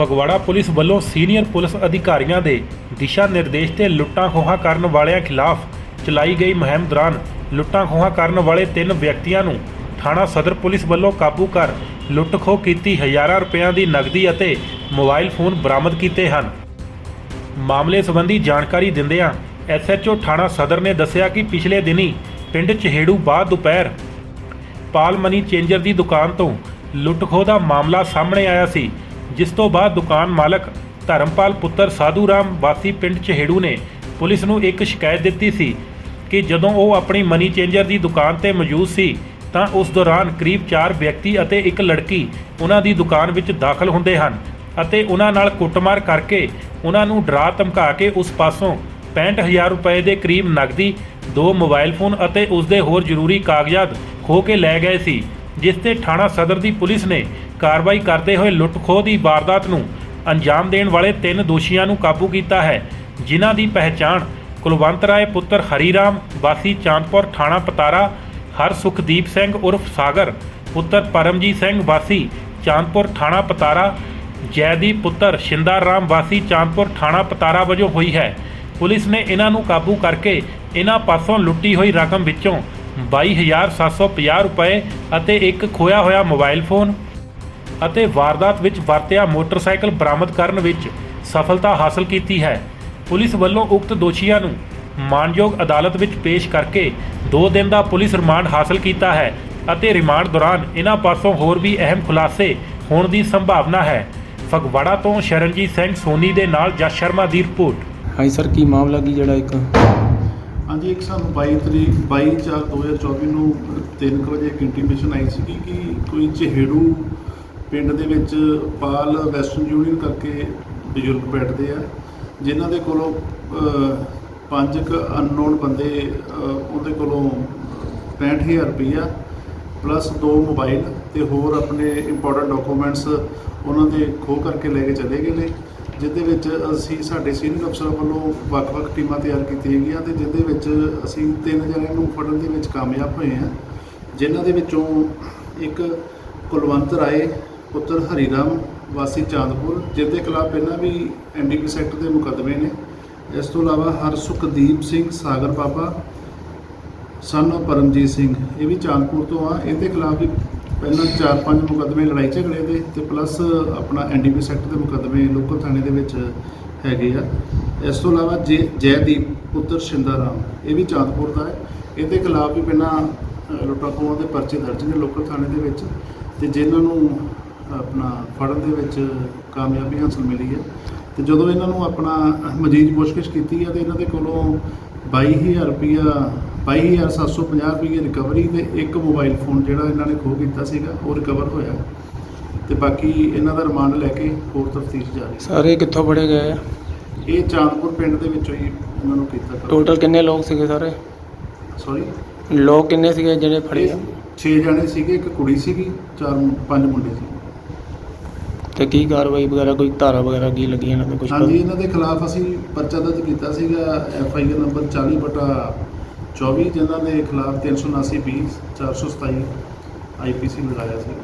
Phagwara police ਵੱਲੋਂ senior police ਅਧਿਕਾਰੀਆਂ ਦੇ ਦਿਸ਼ਾ ਨਿਰਦੇਸ਼ ਤੇ ਲੁੱਟਾਂ ਖੋਹਾਂ ਕਰਨ ਵਾਲਿਆਂ ਖਿਲਾਫ ਚਲਾਈ ਗਈ ਮੁਹਿੰਮ ਦੌਰਾਨ ਲੁੱਟਾਂ ਖੋਹਾਂ ਕਰਨ ਵਾਲੇ ਤਿੰਨ ਵਿਅਕਤੀਆਂ ਨੂੰ ਥਾਣਾ ਸਦਰ ਪੁਲਿਸ ਵੱਲੋਂ ਕਾਬੂ ਕਰ ਲੁੱਟ ਖੋਹ ਕੀਤੀ ਹਜ਼ਾਰਾਂ ਰੁਪਇਆਂ ਦੀ ਨਗਦੀ ਅਤੇ ਮੋਬਾਈਲ ਫੋਨ ਬਰਾਮਦ ਕੀਤੇ ਹਨ। ਮਾਮਲੇ ਸੰਬੰਧੀ ਜਾਣਕਾਰੀ ਦਿੰਦਿਆਂ ਐਸਐਚਓ ਥਾਣਾ ਸਦਰ ਨੇ ਦੱਸਿਆ ਕਿ ਪਿਛਲੇ ਦਿਨੀ ਪਿੰਡ ਚਹੇੜੂ ਬਾਅਦ ਦੁਪਹਿਰ ਪਾਲ ਮਨੀ ਚੇਂਜਰ ਦੀ ਦੁਕਾਨ ਤੋਂ ਲੁੱਟ ਖੋਹ ਦਾ ਮਾਮਲਾ ਸਾਹਮਣੇ ਆਇਆ ਸੀ। ਜਿਸ ਤੋਂ ਬਾਅਦ ਦੁਕਾਨ ਮਾਲਕ ਧਰਮਪਾਲ ਪੁੱਤਰ ਸਾਧੂ ਰਾਮ ਵਾਸੀ ਪਿੰਡ ਚਹੇੜੂ ਨੇ ਪੁਲਿਸ ਨੂੰ ਇੱਕ ਸ਼ਿਕਾਇਤ ਦਿੱਤੀ ਸੀ ਕਿ ਜਦੋਂ ਉਹ ਆਪਣੀ ਮਨੀ ਚੇਂਜਰ ਦੀ ਦੁਕਾਨ ਤੇ ਮੌਜੂਦ ਸੀ, ਤਾਂ ਉਸ ਦੌਰਾਨ ਕਰੀਬ 4 ਵਿਅਕਤੀ ਅਤੇ ਇੱਕ ਲੜਕੀ ਉਹਨਾਂ ਦੀ ਦੁਕਾਨ ਵਿੱਚ ਦਾਖਲ ਹੁੰਦੇ ਹਨ ਅਤੇ ਉਹਨਾਂ ਨਾਲ ਕੁੱਟਮਾਰ ਕਰਕੇ ਉਹਨਾਂ ਨੂੰ ਡਰਾ ਧਮਕਾ ਕੇ ਉਸ ਪਾਸੋਂ 65000 ਰੁਪਏ ਦੇ ਕਰੀਬ ਨਗਦੀ, ਦੋ ਮੋਬਾਈਲ ਫੋਨ ਅਤੇ ਉਸ ਦੇ ਹੋਰ ਜ਼ਰੂਰੀ ਕਾਗਜ਼ਾਤ ਖੋਹ ਕੇ ਲੈ ਗਏ ਸੀ, ਜਿਸ ਤੇ ਥਾਣਾ ਸਦਰ ਦੀ ਪੁਲਿਸ ਨੇ ਕਾਰਵਾਈ ਕਰਦੇ ਹੋਏ ਲੁੱਟ ਖੋਹ ਦੀ ਵਾਰਦਾਤ ਨੂੰ ਅੰਜਾਮ ਦੇਣ ਵਾਲੇ ਤਿੰਨ ਦੋਸ਼ੀਆਂ ਨੂੰ ਕਾਬੂ ਕੀਤਾ ਹੈ, ਜਿਨ੍ਹਾਂ ਦੀ ਪਹਿਚਾਣ ਕੁਲਵੰਤ ਰਾਏ ਪੁੱਤਰ ਹਰੀਰਾਮ, ਵਾਸੀ ਚਾਂਦਪੁਰ ਥਾਣਾ ਪਤਾਰਾ, ਹਰ ਸੁਖਦੀਪ ਸਿੰਘ ਉਰਫ ਸਾਗਰ, ਪੁੱਤਰ ਪਰਮਜੀਤ ਸਿੰਘ, ਵਾਸੀ ਚਾਂਦਪੁਰ ਥਾਣਾ ਪਤਾਰਾ, ਜੈਦੀਪ ਪੁੱਤਰ ਸ਼ਿੰਦਾ ਰਾਮ, ਵਾਸੀ ਚਾਂਦਪੁਰ ਥਾਣਾ ਪਤਾਰਾ ਵਜੋਂ ਹੋਈ ਹੈ। ਪੁਲਿਸ ਨੇ ਇਹਨਾਂ ਨੂੰ ਕਾਬੂ ਕਰਕੇ ਇਹਨਾਂ ਪਾਸੋਂ ਲੁੱਟੀ ਹੋਈ ਰਕਮ ਵਿੱਚੋਂ 22750 ਰੁਪਏ ਅਤੇ ਇੱਕ ਖੋਇਆ ਹੋਇਆ ਮੋਬਾਈਲ ਫੋਨ ਅਤੇ ਵਾਰਦਾਤ ਵਿੱਚ ਵਰਤਿਆ ਮੋਟਰਸਾਈਕਲ ਬਰਾਮਦ ਕਰਨ ਵਿੱਚ ਸਫਲਤਾ ਹਾਸਲ ਕੀਤੀ ਹੈ। ਪੁਲਿਸ ਵੱਲੋਂ ਉਕਤ ਦੋਸ਼ੀਆਂ ਨੂੰ ਮਾਨਯੋਗ ਅਦਾਲਤ ਵਿੱਚ ਪੇਸ਼ ਕਰਕੇ 2 ਦਿਨ ਦਾ ਪੁਲਿਸ ਰਿਮਾਂਡ ਹਾਸਲ ਕੀਤਾ ਹੈ ਅਤੇ ਰਿਮਾਂਡ ਦੌਰਾਨ ਇਹਨਾਂ ਪਾਸੋਂ ਹੋਰ ਵੀ ਅਹਿਮ ਖੁਲਾਸੇ ਹੋਣ ਦੀ ਸੰਭਾਵਨਾ ਹੈ। ਫਗਵਾੜਾ ਤੋਂ ਸ਼ਰਨਜੀਤ ਸਿੰਘ ਸੋਨੀ ਦੇ ਨਾਲ ਜਸ ਸ਼ਰਮਾ ਦੀ ਰਿਪੋਰਟ। ਹਾਂਜੀ ਸਰ ਕੀ ਮਾਮਲਾ ਕੀ ਜਿਹੜਾ ਇੱਕ? ਹਾਂਜੀ ਇੱਕ ਸਾਨੂੰ 22 ਤਰੀਕ 22 ਚਾਰ 2024 ਨੂੰ 3 ਵਜੇ ਇੱਕ ਇੰਟੀਮੇਸ਼ਨ ਆਈ ਸੀ ਕਿ ਕੋਈ ਚਹੇੜੂ ਪਿੰਡ ਦੇ ਵਿੱਚ ਪਾਲ ਵੈਸਟਰਨ ਯੂਨੀਅਨ ਕਰਕੇ ਬਜ਼ੁਰਗ ਬੈਠਦੇ ਆ, ਜਿਨ੍ਹਾਂ ਦੇ ਕੋਲੋਂ ਪੰਜ ਕ ਅਨਨੋਨ ਬੰਦੇ ਉਹਦੇ ਕੋਲੋਂ 65000 ਰੁਪਈਆ ਪਲੱਸ ਦੋ ਮੋਬਾਈਲ ਤੇ ਹੋਰ ਆਪਣੇ ਇੰਪੋਰਟੈਂਟ ਡਾਕੂਮੈਂਟਸ ਉਹਨਾਂ ਦੇ ਖੋਹ ਕਰਕੇ ਲੈ ਕੇ ਚਲੇ ਗਏ ਨੇ, ਜਿਹਦੇ ਵਿੱਚ ਅਸੀਂ ਸਾਡੇ ਸੀਨੀਅਰ ਅਫਸਰਾਂ ਵੱਲੋਂ ਵੱਖ-ਵੱਖ ਟੀਮਾਂ ਤਿਆਰ ਕੀਤੀਆਂ ਗਈਆਂ ਤੇ ਜਿਹਦੇ ਵਿੱਚ ਅਸੀਂ ਤਿੰਨ ਜਣਿਆਂ ਨੂੰ ਫੜਨ ਦੇ ਵਿੱਚ ਕਾਮਯਾਬ ਹੋਏ ਹਾਂ, ਜਿਨ੍ਹਾਂ ਦੇ ਵਿੱਚੋਂ ਇੱਕ ਕੁਲਵੰਤ ਰਾਏ ਪੁੱਤਰ ਹਰੀਰਾਮ ਵਾਸੀ ਚਾਂਦਪੁਰ ਜਿਹਦੇ ਖਿਲਾਫ ਪਹਿਲਾਂ ਵੀ ਐਨਡੀਪੀ ਸੈਕਟਰ ਦੇ ਮੁਕੱਦਮੇ ਨੇ। ਇਸ ਤੋਂ ਇਲਾਵਾ ਹਰ ਸੁਖਦੀਪ ਸਿੰਘ ਸਾਗਰ ਬਾਬਾ ਸਨ of ਪਰਮਜੀਤ ਸਿੰਘ ਇਹ ਵੀ ਚਾਂਦਪੁਰ ਤੋਂ ਆ। ਇਹਦੇ ਖਿਲਾਫ ਵੀ ਪਹਿਲਾਂ 4-5 ਮੁਕੱਦਮੇ ਲੜਾਈ ਝਗੜੇ ਦੇ ਤੇ ਪਲੱਸ ਆਪਣਾ ਐਨਡੀਪੀ ਸੈਕਟਰ ਦੇ ਮੁਕੱਦਮੇ ਲੋਕਲ ਥਾਣੇ ਦੇ ਵਿੱਚ ਹੈਗੇ ਆ। ਇਸ ਤੋਂ ਇਲਾਵਾ ਜੈ ਜੈਦੀਪ ਪੁੱਤਰ ਸ਼ਿੰਦਾਰਾਮ ਇਹ ਵੀ ਚਾਂਦਪੁਰ ਦਾ ਹੈ। ਇਹਦੇ ਖਿਲਾਫ ਵੀ ਪਹਿਲਾਂ ਅ, ਲੁੱਟਾਂ ਖੋਹਾਂ ਦੇ ਪਰਚੇ ਦਰਜ ਨੇ ਲੋਕਲ ਥਾਣੇ ਦੇ ਵਿੱਚ ਤੇ ਜਿਨ੍ਹਾਂ ਨੂੰ ਆਪਣਾ ਫੜਨ ਦੇ ਵਿੱਚ ਕਾਮਯਾਬੀ ਹਾਸਲ ਮਿਲੀ ਹੈ। ਤੇ ਜਦੋਂ ਇਹਨਾਂ ਨੂੰ ਆਪਣਾ ਮਜੀਦ ਪੁੱਛਗਿੱਛ ਕੀਤੀ ਹੈ ਤੇ ਇਹਨਾਂ ਦੇ ਕੋਲੋਂ 22000 ਰੁਪਇਆ 22750 ਰੁਪਏ ਰਿਕਵਰੀ ਤੇ ਇੱਕ ਮੋਬਾਈਲ ਫੋਨ ਜਿਹੜਾ ਇਹਨਾਂ ਨੇ ਖੋਹ ਕੀਤਾ ਸੀਗਾ ਉਹ ਰਿਕਵਰ ਹੋਇਆ। ਤੇ ਬਾਕੀ ਇਹਨਾਂ ਦਾ ਰਿਮਾਂਡ ਲੈ ਕੇ ਹੋਰ ਤਫਤੀਸ਼ ਜਾਰੀ ਸਾਰੇ ਕਿੱਥੋਂ ਫੜੇ ਗਏ ਆ? ਇਹ ਚਾਂਦਪੁਰ ਪਿੰਡ ਦੇ ਵਿੱਚੋਂ ਹੀ ਇਹਨਾਂ ਨੂੰ ਕੀਤਾ ਟੋਟਲ ਕਿੰਨੇ ਲੋਕ ਸੀਗੇ ਸਾਰੇ? ਸੌਰੀ ਲੋਕ ਕਿੰਨੇ ਸੀਗੇ ਜਿਹੜੇ ਫੜੇ ਆ? 6 ਜਣੇ ਸੀਗੇ ਇੱਕ ਕੁੜੀ ਸੀਗੀ ਚਾਰ ਪੰਜ ਮੁੰਡੇ ਸੀ। ਤੇ ਕੀ ਕਾਰਵਾਈ ਵਗੈਰਾ ਕੋਈ ਧਾਰਾ ਵਗੈਰਾ ਕੀ ਲੱਗੀ ਇਹਨਾਂ ਦੇ ਕੁਝ ਹਾਂਜੀ ਇਹਨਾਂ ਦੇ ਖਿਲਾਫ ਅਸੀਂ ਪਰਚਾ ਦਰਜ ਕੀਤਾ ਸੀਗਾ ਐਫ ਆਈ ਆਰ ਨੰਬਰ 40 ਬਟਾ 24 ਜਿਨ੍ਹਾਂ ਦੇ ਖਿਲਾਫ 379 20 427 ਆਈ ਪੀ ਸੀ ਲਗਾਇਆ ਸੀ।